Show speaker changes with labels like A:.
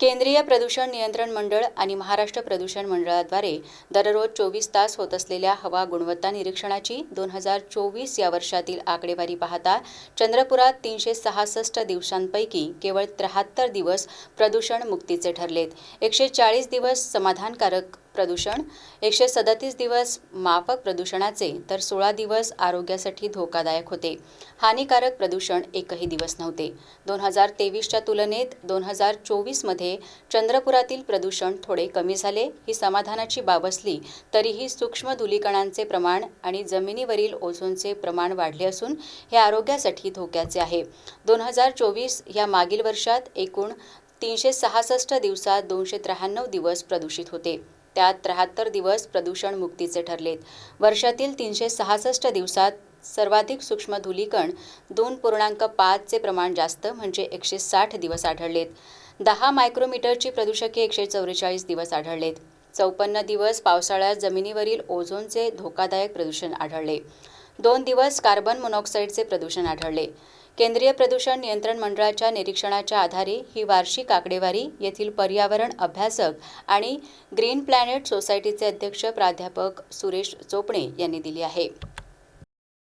A: केंद्रीय प्रदूषण नियंत्रण मंडळ आणि महाराष्ट्र प्रदूषण मंडळाद्वारे दररोज चोवीस तास होत असलेल्या हवा गुणवत्ता निरीक्षणाची दोन हजार चोवीस या वर्षातील आकडेवारी पाहता चंद्रपुरात तीनशे सहासष्ट दिवसांपैकी केवळ त्र्याहत्तर दिवस प्रदूषण मुक्तीचे ठरलेत. एकशे चाळीस दिवस समाधानकारक प्रदूषण. एकशे सदतीस दिवस माफक प्रदूषणाचे तर सोळा दिवस आरोग्यासाठी धोकादायक होते. हानिकारक प्रदूषण एकही दिवस नव्हते. दोन हजार तेवीसच्या तुलनेत दोन हजार चोवीसमध्ये चंद्रपुरातील प्रदूषण थोडे कमी झाले. ही समाधानाची बाब असली तरीही सूक्ष्म धुलीकणांचे प्रमाण आणि जमिनीवरील ओझोनचे प्रमाण वाढले असून हे आरोग्यासाठी धोक्याचे आहे. दोन हजार चोवीस या मागील वर्षात एकूण तीनशे सहासष्ट दिवसात दोनशे त्र्याण्णव दिवस प्रदूषित होते. त्यात त्र्याहत्तर दिवस प्रदूषण मुक्तीचे ठरलेत. वर्षातील तीनशे सहासष्ट दिवसात सर्वाधिक सूक्ष्म धुलीकण दोन पूर्णांक पाचचे प्रमाण जास्त म्हणजे एकशे साठ दिवस आढळलेत. दहा मायक्रोमीटरची प्रदूषके एकशे चौवेचाळीस दिवस आढळलेत. चौपन्न दिवस पावसाळ्यात जमिनीवरील ओझोनचे धोकादायक प्रदूषण आढळले. दोन दिवस कार्बन मोनॉक्साईडचे प्रदूषण आढळले. केंद्रीय प्रदूषण नियंत्रण मंडळाच्या निरीक्षणाच्या आधारे ही वार्षिक आकडेवारी येथील पर्यावरण अभ्यासक आणि ग्रीन प्लॅनेट सोसायटीचे अध्यक्ष प्राध्यापक सुरेश चोपणे यांनी दिली आहे.